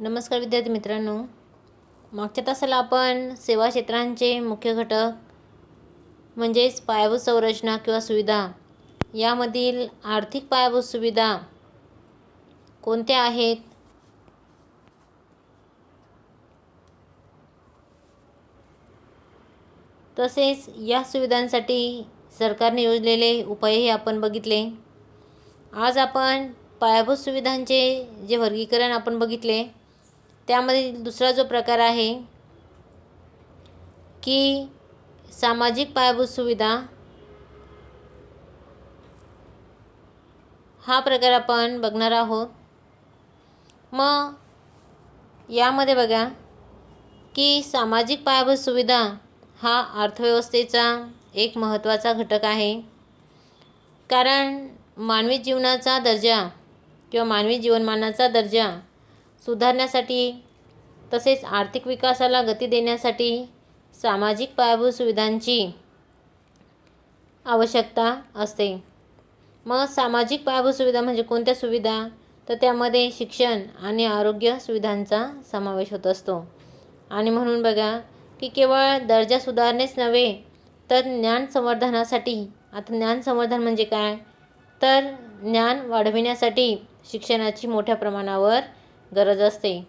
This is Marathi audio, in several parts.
नमस्कार विद्यार्थी मित्रांनो. मागच्या तासाला आपण सेवा क्षेत्रांचे मुख्य घटक म्हणजेच पायाभूत संरचना किंवा सुविधा यामधील आर्थिक पायाभूत सुविधा कोणत्या आहेत? तसेच या सुविधांसाठी सरकारने योजलेले उपायही आपण बघितले. आज आपण पायाभूत सुविधांचे जे वर्गीकरण आपण बघितले त्यामध्ये दुसरा जो प्रकार आहे की सामाजिक पायाभूत सुविधा हा प्रकार आपण बघणार आहोत. मग यामध्ये बघा की सामाजिक पायाभूत सुविधा हा अर्थव्यवस्थेचा एक महत्त्वाचा घटक आहे. कारण मानवी जीवनाचा दर्जा किंवा मानवी जीवनमानाचा दर्जा सुधारण्यासाठी तसेच आर्थिक विकासाला गती देण्यासाठी सामाजिक पायाभूत सुविधांची आवश्यकता असते. मग सामाजिक पायाभूत सुविधा म्हणजे कोणत्या सुविधा? तर त्यामध्ये शिक्षण आणि आरोग्य सुविधांचा समावेश होत असतो. आणि म्हणून बघा की केवळ दर्जा सुधारणेच नव्हे तर ज्ञान संवर्धनासाठी आता ज्ञान संवर्धन म्हणजे काय? तर ज्ञान वाढविण्यासाठी शिक्षणाची मोठ्या प्रमाणावर गरज असते.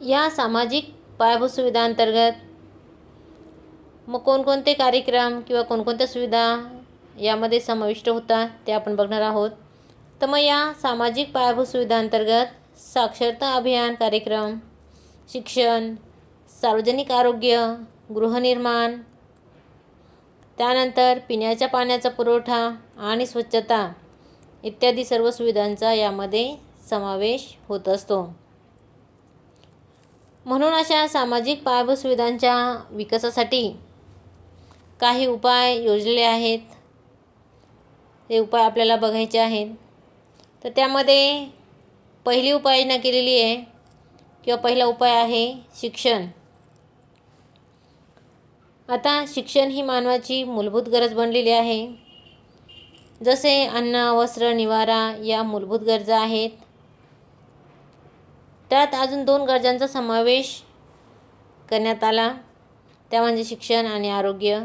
या सामाजिक पायाभूत सुविधांतर्गत मग कोणकोणते कार्यक्रम किंवा कोणकोणत्या सुविधा यामध्ये समाविष्ट होतात ते आपण बघणार आहोत. तर मग या सामाजिक पायाभूत सुविधांतर्गत साक्षरता अभियान कार्यक्रम शिक्षण सार्वजनिक आरोग्य गृहनिर्माण त्यानंतर पिण्याच्या पाण्याचा पुरवठा आणि स्वच्छता इत्यादी सर्व सुविधांचा यामध्ये समावेश होत असतो. म्हणून अशा सामाजिक पायाभूत सुविधांच्या विकासासाठी काही उपाय योजले आहेत. ते उपाय आपल्याला बघायचे आहेत. तर त्यामध्ये पहिली उपाययोजना केलेली आहे किंवा पहिला उपाय आहे शिक्षण. आता शिक्षण ही मानवाची मूलभूत गरज बनलेली आहे. जसे अन्न वस्त्र निवारा या मूलभूत गरजा आहेत. त्यात अजून दोन गरजांचा समावेश करण्यात आला. त्या म्हणजे शिक्षण आणि आरोग्य.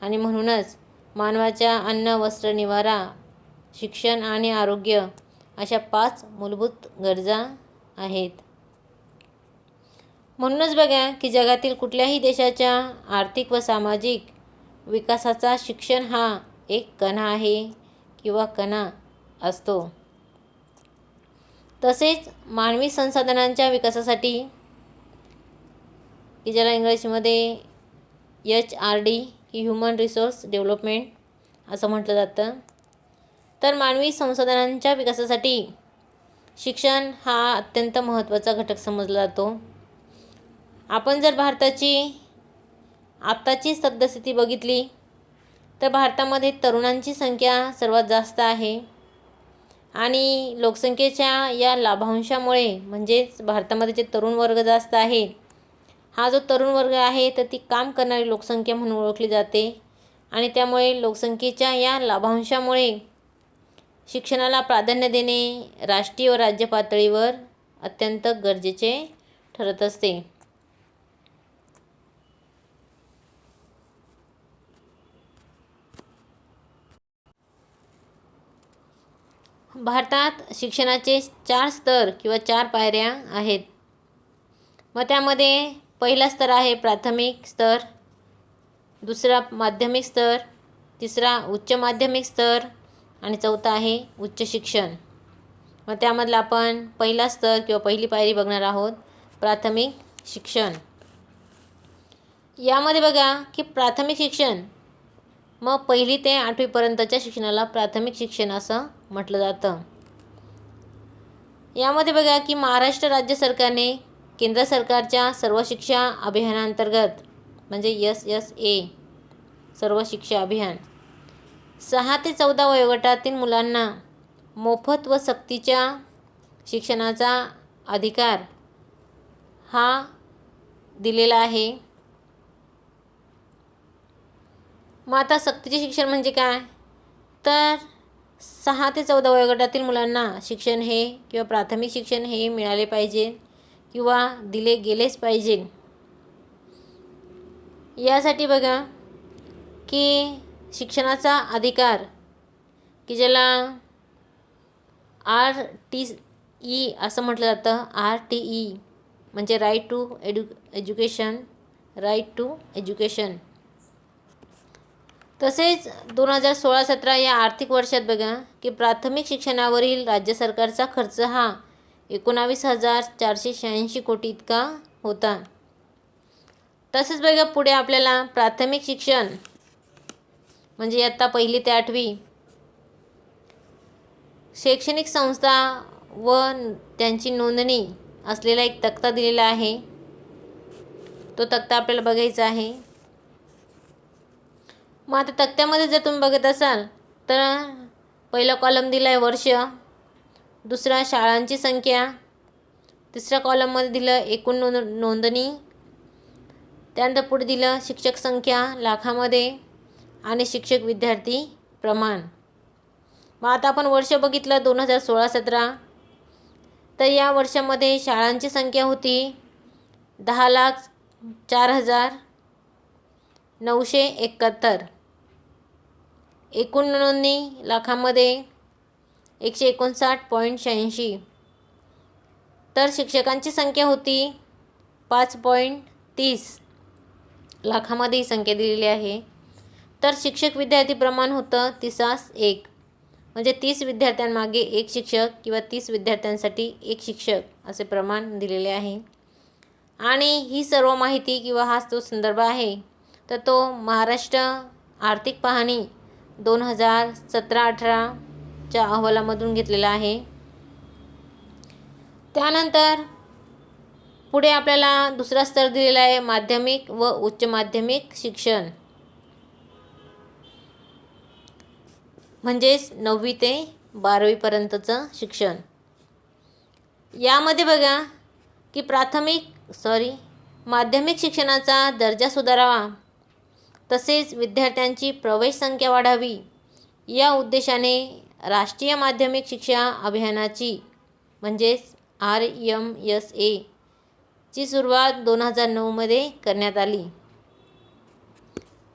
आणि म्हणूनच मानवाच्या अन्न वस्त्र निवारा शिक्षण आणि आरोग्य अशा पाच मूलभूत गरजा आहेत. म्हणूनच बघा की जगातील कुठल्याही देशाच्या आर्थिक व सामाजिक विकासाचा शिक्षण हा एक कणा आहे. किंवा कणा असतो. तसेच मानवी संसाधनांच्या विकासासाठी की ज्याला इंग्रजीमध्ये एच आर डी ही ह्युमन रिसोर्स डेव्हलपमेंट असं म्हटलं जातं. तर मानवी संसाधनांच्या विकासासाठी शिक्षण हा अत्यंत महत्त्वाचा घटक समजला जातो. आपण जर भारताची आत्ताची सद्यस्थिती बघितली तर भारतामध्ये तरुणांची संख्या सर्वात जास्त आहे. आणि लोकसंख्येच्या या लाभांशामुळे म्हणजेच भारतामध्ये जे तरुण वर्ग जास्त आहे हा जो तरुण वर्ग आहे तर ती काम करणारी लोकसंख्या म्हणून ओळखली जाते. आणि त्यामुळे लोकसंख्येच्या या लाभांशामुळे शिक्षणाला प्राधान्य देणे राष्ट्रीय व राज्य पातळीवर अत्यंत गरजेचे ठरत असते. भारतात शिक्षणाचे चार स्तर किंवा चार पायऱ्या आहेत. मग त्यामध्ये पहिला स्तर आहे प्राथमिक स्तर दुसरा माध्यमिक स्तर तिसरा उच्च माध्यमिक स्तर आणि चौथा आहे उच्च शिक्षण. मग त्यामधला आपण पहिला स्तर किंवा पहिली पायरी बघणार आहोत प्राथमिक शिक्षण. यामध्ये बघा की प्राथमिक शिक्षण मग पहिली ते आठवीपर्यंतच्या शिक्षणाला प्राथमिक शिक्षण असं म्हटलं जातं. यामध्ये बघा की महाराष्ट्र राज्य सरकारने केंद्र सरकारच्या सर्व शिक्षा अभियानांतर्गत म्हणजे यस यस ए सर्व शिक्षा अभियान सहा ते चौदा वयोगटातील मुलांना मोफत व सक्तीच्या शिक्षणाचा अधिकार हा दिलेला आहे. मग आता सक्तीचे शिक्षण म्हणजे काय? तर सहा ते चौदा वयोगटातील मुलांना शिक्षण हे किंवा प्राथमिक शिक्षण हे मिळाले पाहिजे किंवा दिले गेलेच पाहिजे. यासाठी बघा की शिक्षणाचा अधिकार की ज्याला आर टी ई असं म्हटलं जातं. आर टी ई म्हणजे right to edu education right to education तसेच दोन हजार सोळा सतरा या आर्थिक वर्षात बघा की प्राथमिक शिक्षणावरील राज्य सरकारचा खर्च हा एकोणावीस हजार चारशे शहाऐंशी कोटी इतका होता. तसेच बघा पुढे आपल्याला प्राथमिक शिक्षण म्हणजे इयत्ता पहिली ते आठवी शैक्षणिक संस्था व त्यांची नोंदणी असलेला एक तक्ता दिलेला आहे. तो तक्ता आपल्याला बघायचा आहे. मग आता तक्त्यामध्ये जर तुम्ही बघत असाल तर पहिला कॉलम दिला आहे वर्ष दुसरा शाळांची संख्या तिसऱ्या कॉलममध्ये दिलं एकूण नोंद नोंदणी त्यानंतर पुढे दिलं शिक्षक संख्या लाखामध्ये आणि शिक्षक विद्यार्थी प्रमाण. मग आता आपण वर्ष बघितलं दोन हजार सोळा सतरा तर या वर्षामध्ये शाळांची संख्या होती दहा लाख चार हजार नऊशे एकाहत्तर. एकूण नोंदणी लाखामध्ये एकशे एकोणसाठ पॉईंट शहाऐंशी. तर शिक्षकांची संख्या होती पाच पॉईंट तीस लाखामध्ये ही संख्या दिलेली आहे. तर शिक्षक विद्यार्थी प्रमाण होतं तिसास एक. म्हणजे तीस विद्यार्थ्यांमागे एक शिक्षक किंवा तीस विद्यार्थ्यांसाठी एक शिक्षक असे प्रमाण दिलेले आहे. आणि ही सर्व माहिती किंवा हाच तो संदर्भ आहे तर तो महाराष्ट्र आर्थिक पाहणी दोन हजार सतरा अठराच्या अहवालामधून घेतलेला आहे. त्यानंतर पुढे आपल्याला दुसरा स्तर दिलेला आहे माध्यमिक व उच्च माध्यमिक शिक्षण. म्हणजेच नववी ते बारावीपर्यंतचं शिक्षण. यामध्ये बघा की प्राथमिक सॉरी माध्यमिक शिक्षणाचा दर्जा सुधारावा तसेच विद्यार्थ्यांची प्रवेश संख्या वाढावी. या उद्देशाने राष्ट्रीय माध्यमिक शिक्षा अभियानाची म्हणजेच आर यम एस ए ची सुरुवात दोन हजार नऊमध्ये करण्यात आली.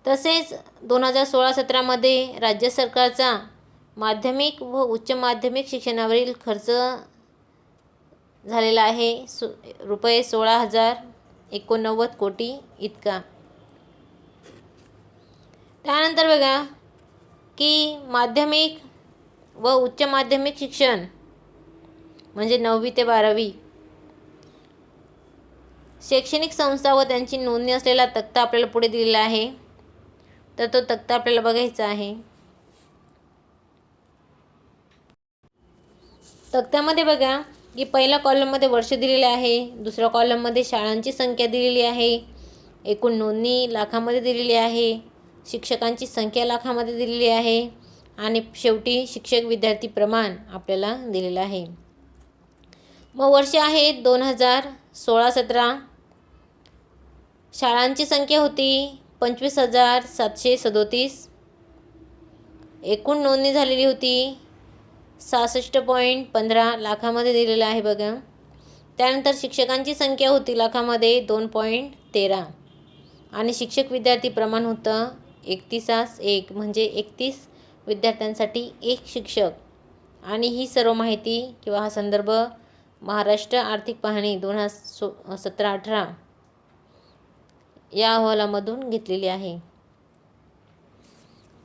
तसेच दोन हजार सोळा सतरामध्ये राज्य सरकारचा माध्यमिक व उच्च माध्यमिक शिक्षणावरील खर्च झालेला आहे. सु रुपये सोळा हजार एकोणनव्वद कोटी इतका. त्यानंतर बघा की माध्यमिक व उच्च माध्यमिक शिक्षण म्हणजे नववी ते बारावी शैक्षणिक संस्था व त्यांची नोंदणी असलेला तक्ता आपल्याला पुढे दिलेला आहे. तर तो तक्ता आपल्याला बघायचा आहे. तक्त्यामध्ये बघा की पहिल्या कॉलममध्ये वर्ष दिलेले आहे दुसऱ्या कॉलममध्ये शाळांची संख्या दिलेली आहे एकूण नोंदणी लाखामध्ये दिलेली आहे शिक्षकांची संख्या लाखामध्ये दिलेली आहे आणि शेवटी शिक्षक विद्यार्थी प्रमाण आपल्याला दिलेलं आहे. मग वर्ष आहे दोन हजार सोळा सतरा. शाळांची संख्या होती पंचवीस हजार सातशे सदोतीस. एकूण नोंदणी झालेली होती सहासष्ट पॉईंट पंधरा लाखामध्ये दिलेलं आहे बघा. त्यानंतर शिक्षकांची संख्या होती लाखामध्ये दोन पॉईंट तेरा. आणि शिक्षक विद्यार्थी प्रमाण होतं एकतीसास एक म्हणजे एकतीस विद्यार्थ्यांसाठी एक शिक्षक. आणि ही सर्व माहिती किंवा हा संदर्भ महाराष्ट्र आर्थिक पाहणी दोन हजार सो सतरा अठरा या अहवालामधून घेतलेली आहे.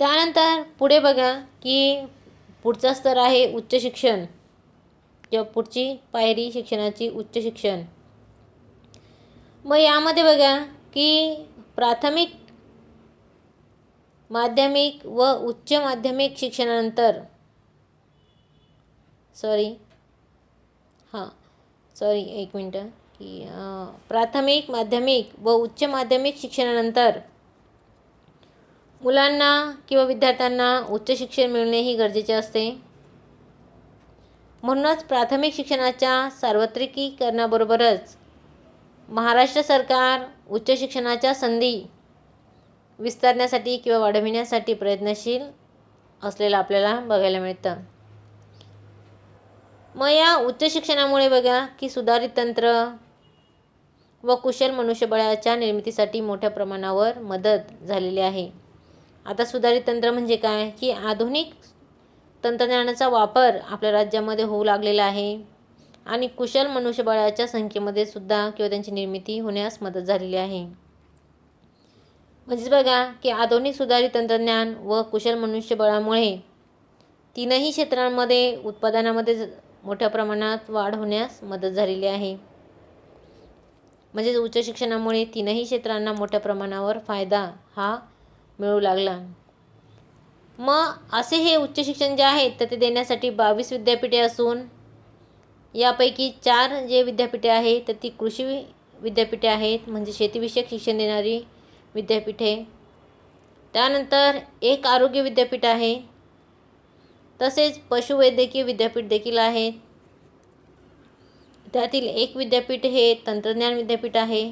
त्यानंतर पुढे बघा की पुढचा स्तर आहे उच्च शिक्षण किंवा पुढची पायरी शिक्षणाची उच्च शिक्षण. मग यामध्ये बघा की प्राथमिक माध्यमिक व उच्च माध्यमिक शिक्षणानंतर. सॉरी हां. सॉरी एक मिनटं. की प्राथमिक माध्यमिक व उच्च माध्यमिक शिक्षणानंतर मुलांना किंवा विद्यार्थ्यांना उच्च शिक्षण मिळणे ही गरजेचे असते. म्हणूनच प्राथमिक शिक्षणाच्या सार्वत्रिकीकरणाबरोबरच महाराष्ट्र सरकार उच्च शिक्षणाच्या संधी विस्तारण्यासाठी किंवा वाढविण्यासाठी प्रयत्नशील असलेलं आपल्याला बघायला मिळतं. मग या उच्च शिक्षणामुळे बघा की सुधारित तंत्र व कुशल मनुष्यबळाच्या निर्मितीसाठी मोठ्या प्रमाणावर मदत झालेली आहे. आता सुधारित तंत्र म्हणजे काय? की आधुनिक तंत्रज्ञानाचा वापर आपल्या राज्यामध्ये होऊ लागलेला आहे आणि कुशल मनुष्यबळाच्या संख्येमध्ये सुद्धा किंवा त्यांची निर्मिती होण्यास मदत झालेली आहे. म्हणजेच बघा की आधुनिक सुधारित तंत्रज्ञान व कुशल मनुष्यबळामुळे तीनही क्षेत्रांमध्ये उत्पादनामध्ये मोठ्या प्रमाणात वाढ होण्यास मदत झालेली आहे. म्हणजेच उच्च शिक्षणामुळे तीनही क्षेत्रांना मोठ्या प्रमाणावर फायदा हा मिळू लागला. मग असे हे उच्च शिक्षण जे आहे तर ते देण्यासाठी बावीस विद्यापीठे असून यापैकी चार जे विद्यापीठे आहेत तर ती कृषी विद्यापीठे आहेत म्हणजे शेतीविषयक शिक्षण देणारी विद्यापीठे. त्यानंतर एक आरोग्य विद्यापीठ आहे. तसेच पशुवैद्यकीय विद्यापीठ देखील आहेत त्यातील एक विद्यापीठ हे तंत्रज्ञान विद्यापीठ आहे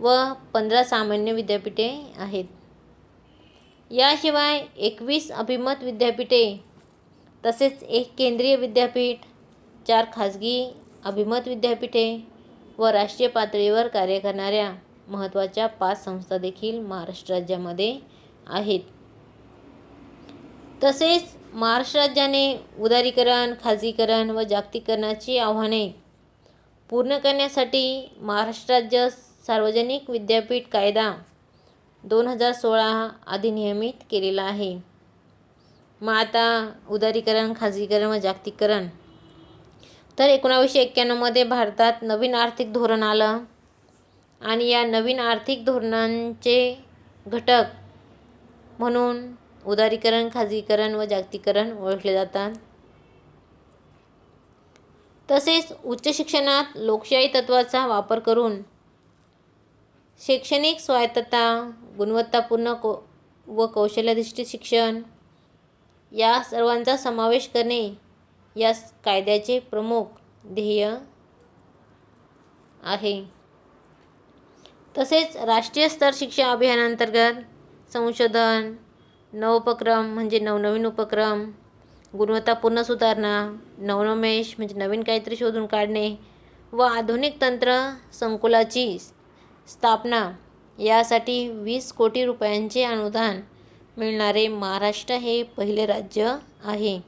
व पंधरा सामान्य विद्यापीठे आहेत. याशिवाय एकवीस अभिमत विद्यापीठे तसेच एक केंद्रीय विद्यापीठ चार खाजगी अभिमत विद्यापीठे व राष्ट्रीय पातळीवर कार्य करणाऱ्या महत्त्वाच्या पाच संस्था देखील महाराष्ट्र राज्यामध्ये आहेत. तसेच महाराष्ट्र राज्याने उदारीकरण खाजगीकरण व जागतिकीकरणाची आव्हाने पूर्ण करण्यासाठी महाराष्ट्र राज्य सार्वजनिक विद्यापीठ कायदा दोन हजार सोळा अधिनियमित केलेला आहे. मग आता उदारीकरण खाजगीकरण व जागतिकीकरण. तर एकोणावीसशे एक्क्याण्णवमध्ये भारतात नवीन आर्थिक धोरण आलं. आणि या नवीन आर्थिक धोरणांचे घटक म्हणून उदारीकरण खाजगीकरण व जागतिकीकरण ओळखले जातात. तसेच उच्च शिक्षणात लोकशाही तत्त्वाचा वापर करून शैक्षणिक स्वायत्तता गुणवत्तापूर्ण को व कौशल्याधिष्ठित शिक्षण या सर्वांचा समावेश करणे या कायद्याचे प्रमुख ध्येय आहे. तसेच राष्ट्रीय स्तर शिक्षण अभियानांतर्गत संशोधन नवोपक्रम म्हणजे नवनवीन उपक्रम गुणवत्तापूर्ण सुधारणा नवनमेष म्हणजे नवीन काहीतरी शोधून काढणे व आधुनिक तंत्र संकुलाची स्थापना यासाठी वीस कोटी रुपयांचे अनुदान मिळणारे महाराष्ट्र हे पहिले राज्य आहे.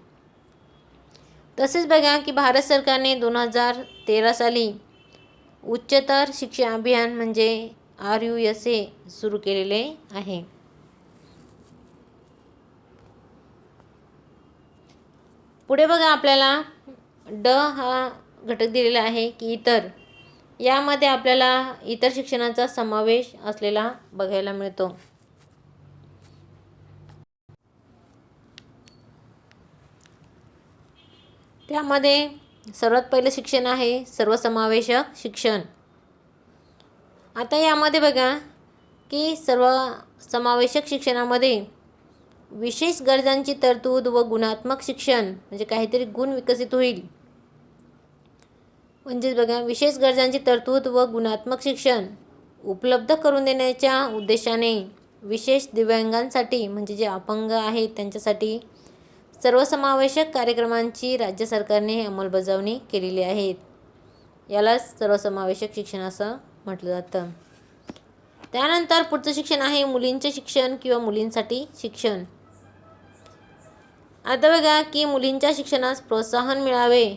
तसेच बघा की भारत सरकारने दोन हजार तेरा साली उच्चतर शिक्षण अभियान म्हणजे आर यू एस ए सुरू केलेले आहे. पुढे बघा आपल्याला ड हा घटक दिलेला आहे की इतर. यामध्ये आपल्याला इतर शिक्षणाचा समावेश असलेला बघायला मिळतो. त्यामध्ये सर्वात पहिलं शिक्षण आहे सर्वसमावेशक शिक्षण. आता यामध्ये बघा की सर्व समावेशक शिक्षणामध्ये विशेष गरजांची तरतूद व गुणात्मक शिक्षण म्हणजे काहीतरी गुण विकसित होईल. म्हणजेच बघा विशेष गरजांची तरतूद व गुणात्मक शिक्षण उपलब्ध करून देण्याच्या उद्देशाने विशेष दिव्यांगांसाठी म्हणजे जे अपंग आहेत त्यांच्यासाठी सर्वसमावेशक कार्यक्रमांची राज्य सरकारने अंमलबजावणी केलेली आहे. यालाच सर्वसमावेशक शिक्षण असं म्हटलं जातं. त्यानंतर पुढचं शिक्षण आहे मुलींचे शिक्षण किंवा मुलींसाठी शिक्षण. आता बघा की मुलींच्या शिक्षणास प्रोत्साहन मिळावे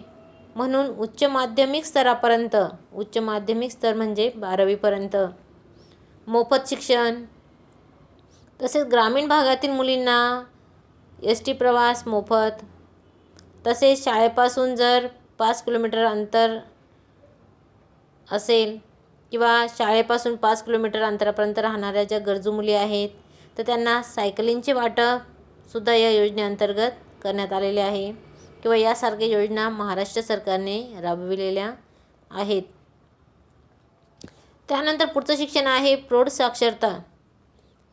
म्हणून उच्च माध्यमिक स्तरापर्यंत उच्च माध्यमिक स्तर म्हणजे बारावीपर्यंत. मोफत शिक्षण. तसेच ग्रामीण भागातील मुलींना एस टी प्रवास मोफत. तसेच शाळेपासून जर पाच किलोमीटर अंतर असेल किंवा शाळेपासून पाच किलोमीटर अंतरापर्यंत राहणाऱ्या ज्या गरजू मुली आहेत तर त्यांना सायकलिंगचे वाटपसुद्धा या योजनेअंतर्गत करण्यात आलेले आहे किंवा यासारख्या योजना महाराष्ट्र सरकारने राबविलेल्या आहेत. त्यानंतर पुढचं शिक्षण आहे प्रौढ साक्षरता.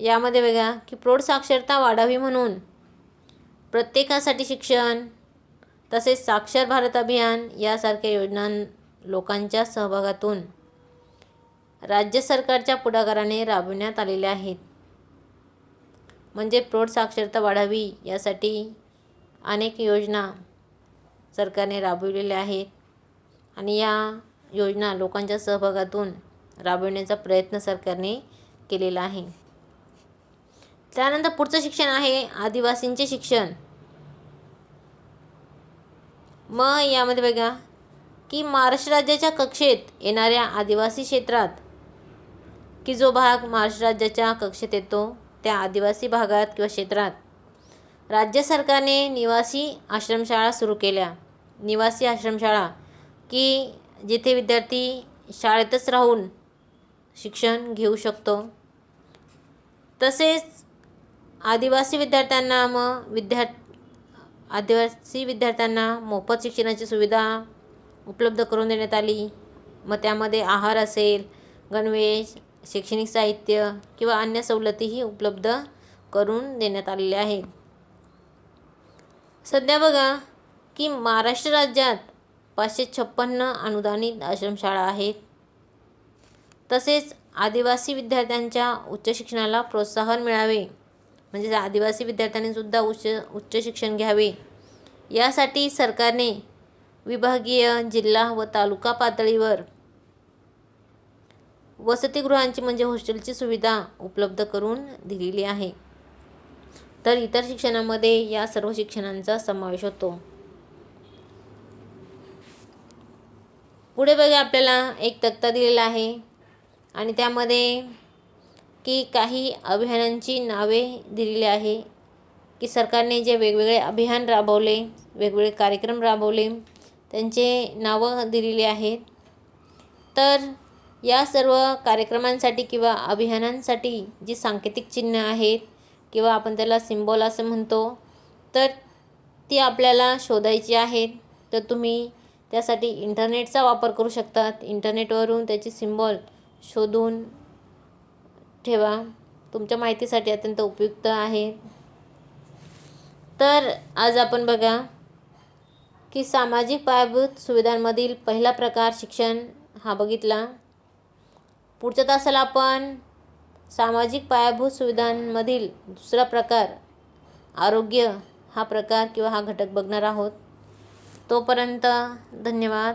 यामध्ये बघा की प्रौढ साक्षरता वाढावी म्हणून प्रत्येकासाठी शिक्षण तसेच साक्षर भारत अभियान यासारख्या योजना लोकांच्या सहभागातून राज्य सरकारच्या पुढाकाराने राबविण्यात आलेल्या आहेत. म्हणजे प्रौढ साक्षरता वाढावी यासाठी अनेक योजना सरकारने राबविलेल्या आहेत आणि या योजना लोकांच्या सहभागातून राबविण्याचा प्रयत्न सरकारने केलेला आहे. त्यानंतर पुढचं शिक्षण आहे आदिवासींचे शिक्षण. मग यामध्ये बघा की महाराष्ट्र राज्याच्या कक्षेत येणाऱ्या आदिवासी क्षेत्रात की जो भाग महाराष्ट्र राज्याच्या कक्षेत येतो त्या आदिवासी भागात किंवा क्षेत्रात राज्य सरकारने निवासी आश्रमशाळा सुरू केल्या. निवासी आश्रमशाळा की जिथे विद्यार्थी शाळेतच राहून शिक्षण घेऊ शकतो. तसेच आदिवासी विद्यार्थ्यांना मग विद्या आदिवासी विद्यार्थ्यांना मोफत शिक्षणाची सुविधा उपलब्ध करून देण्यात आली. मग त्यामध्ये आहार असेल गणवेश शैक्षणिक साहित्य किंवा अन्य सवलतीही उपलब्ध करून देण्यात आलेल्या आहेत. सध्या बघा की महाराष्ट्र राज्यात पाचशे छप्पन्न अनुदानित आश्रमशाळा आहेत. तसेच आदिवासी विद्यार्थ्यांच्या उच्च शिक्षणाला प्रोत्साहन मिळावे. म्हणजे आदिवासी विद्यार्थ्यांनीसुद्धा उच्च उच्च शिक्षण घ्यावे. यासाठी सरकारने विभागीय जिल्हा व तालुका पातळीवर वसतिगृहांची म्हणजे हॉस्टेलची सुविधा उपलब्ध करून दिलेली आहे. तर इतर शिक्षणामध्ये या सर्व शिक्षणांचा समावेश होतो. पुढे बघा आपल्याला एक तक्ता दिलेला आहे आणि त्यामध्ये की काही अभियानांची नावे दिलेली आहे की सरकारने जे वेगवेगळे अभियान राबवले वेगवेगळे कार्यक्रम राबवले त्यांचे नावं दिलेली आहेत. तर या सर्व कार्यक्रमांसाठी किंवा अभियानांसाठी जी सांकेतिक चिन्ह आहेत किंवा आपण त्याला सिम्बॉल असं म्हणतो तर ती आपल्याला शोधायची आहेत. तर तुम्ही त्यासाठी इंटरनेटचा वापर करू शकतात. इंटरनेटवरून त्याची सिम्बॉल शोधून ठेवा. तुमच्या माहितीसाठी अत्यंत उपयुक्त आहे. तर आज आपण बघा की सामाजिक पायाभूत सुविधांमधील पहिला प्रकार शिक्षण हा बघितला. पुढच्या तासाला आपण सामाजिक पायाभूत सुविधांमधील दुसरा प्रकार आरोग्य हा प्रकार किंवा हा घटक बघणार आहोत. तोपर्यंत धन्यवाद.